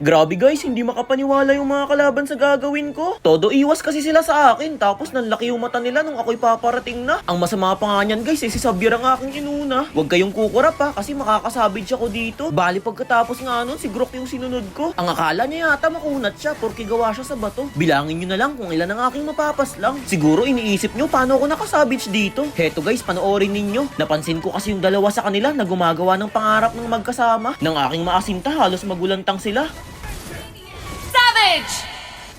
Grabe guys, hindi makapaniwala yung mga kalaban sa gagawin ko. Todo iwas kasi sila sa akin, tapos nanlaki yung mata nila nung ako'y paparating na. Ang masama pa nga niyan guys, eh, si Xavier ang aking inuna. Huwag kayong kukurap ha, kasi makakasabid siya ko dito. Bali pagkatapos nga nun, si Grok yung sinunod ko. Ang akala niya yata makunat siya, porque gawa siya sa bato. Bilangin nyo na lang kung ilan ang aking mapapaslang. Siguro iniisip nyo paano ako nakasabits dito. Heto guys, panoorin ninyo. Napansin ko kasi yung dalawa sa kanila na gumagawa ng pangarap ng magkasama. Ng aking maasinta, halos magulantang sila. college!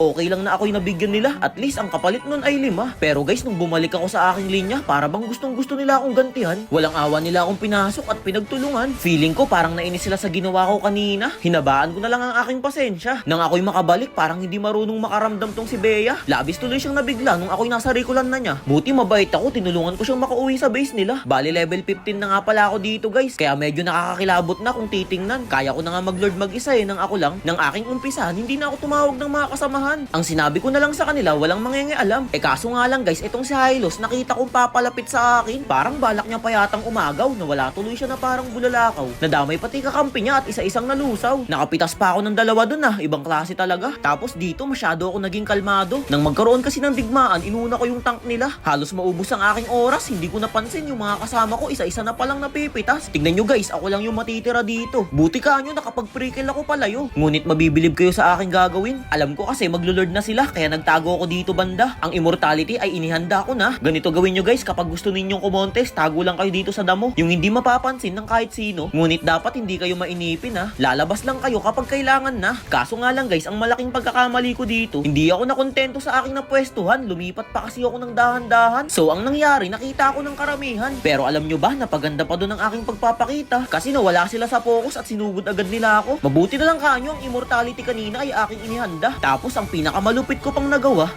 Okay lang na ako'y nabigyan nila. At least ang kapalit nun ay lima. Pero guys, nung bumalik ako sa aking linya, para bang gustong gusto nila akong gantihan. Walang awa nila akong pinasok at pinagtulungan. Feeling ko parang nainis sila sa ginawa ko kanina. Hinabaan ko na lang ang aking pasensya. Nang ako'y makabalik, parang hindi marunong makaramdam tong si Bea. Labis tuloy siyang nabigla nung ako'y nasa rikulan na niya. Buti mabait ako, tinulungan ko siyang makauwi sa base nila. Bali level 15 na nga pala ako dito guys. Kaya medyo nakakakilabot na kung titingnan. Kaya ko na nga mag-lord mag-isa eh, nang ako lang. Nang aking umpisahan, hindi na ako tumawag ng mga kasamahan. Ang sinabi ko na lang sa kanila, walang mangyayaalam. Eh kaso nga lang guys, itong si Hylos, nakita kong papalapit sa akin. Parang balak niya pa yatang umagaw, na wala tuloy siya na parang bulalakaw. Nadamay pati kakampi niya at isa-isang nalusaw. Nakapitas pa ako ng dalawa dun ah, ibang klase talaga. Tapos dito, masyado ako naging kalmado. Nang magkaroon kasi ng digmaan, inuna ko yung tank nila. Halos maubos ang aking oras, hindi ko napansin yung mga kasama ko, isa-isa na palang napipitas. Tignan nyo guys, ako lang yung matitira dito. Buti ka nyo, nakapag-prekill ako palayo. Ngunit mabibilib kayo sa aking gagawin. Alam ko kasi maglulord na sila, kaya nagtago ako dito banda. Ang immortality ay inihanda ko na. Ganito gawin nyo guys, kapag gusto ninyong kumontes, tago lang kayo dito sa damo. Yung hindi mapapansin ng kahit sino. Ngunit dapat hindi kayo mainipin ha. Lalabas lang kayo kapag kailangan na. Kaso nga lang guys, ang malaking pagkakamali ko dito, hindi ako nakontento sa aking napwestuhan. Lumipat pa kasi ako ng dahan-dahan. So ang nangyari, nakita ako ng karamihan. Pero alam nyo ba, napaganda pa doon ang aking pagpapakita. Kasi nawala sila sa focus at sinugod agad nila ako. Mabuti na lang kanyo, ang immortality kanina ay aking inihanda. Tapos ang pinakamalupit ko pang nagawa,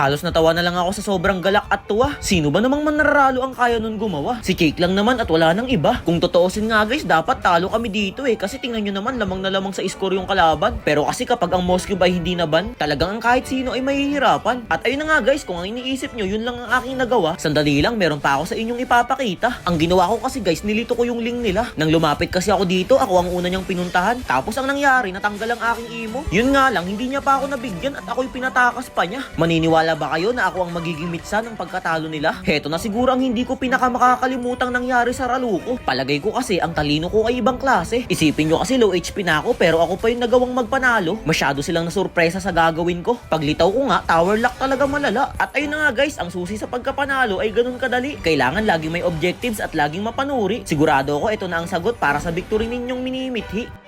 Halos natawa na lang ako sa sobrang galak at tuwa. Sino ba namang manaralo ang kaya nun gumawa? Si Cake lang naman at wala nang iba. Kung totoosin nga guys, dapat talo kami dito eh. Kasi tingnan nyo naman, lamang na lamang sa score yung kalaban. Pero kasi kapag ang Moscow ay hindi naban, talagang ang kahit sino ay mahihirapan. At ayun na nga guys, kung ang iniisip nyo, yun lang ang aking nagawa. Sandali lang, meron pa ako sa inyong ipapakita. Ang ginawa ko kasi guys, nilito ko yung link nila. Nang lumapit kasi ako dito, ako ang una niyang pinuntahan. Tapos ang nangyari, natanggal ang aking imo. Yun nga lang, hindi niya pa ako nabigyan at ako'y pinatakas pa niya. Maniniwala ba kayo na ako ang magiging mitsa ng pagkatalo nila? Heto na siguro ang hindi ko pinakamakakalimutang nangyari sa ralo ko. Palagay ko kasi ang talino ko ay ibang klase. Isipin nyo kasi low HP na ako pero ako pa yung nagawang magpanalo. Masyado silang nasurpresa sa gagawin ko. Paglitaw ko nga, tower lock talaga malala. At ayun na nga guys, ang susi sa pagkapanalo ay ganun kadali. Kailangan laging may objectives at laging mapanuri. Sigurado ako ito na ang sagot para sa victory ninyong minimithi.